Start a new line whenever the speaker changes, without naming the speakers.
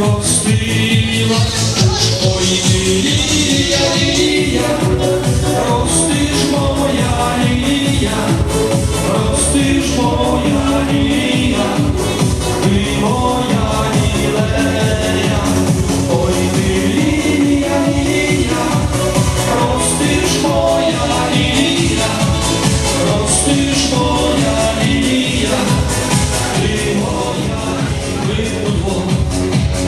простила, ой лілія, лілія, прости ж моя лілія, прости ж моя лілія, ти моя лілея, ой лілія, лілія, прости ж моя лілія, прости ж моя.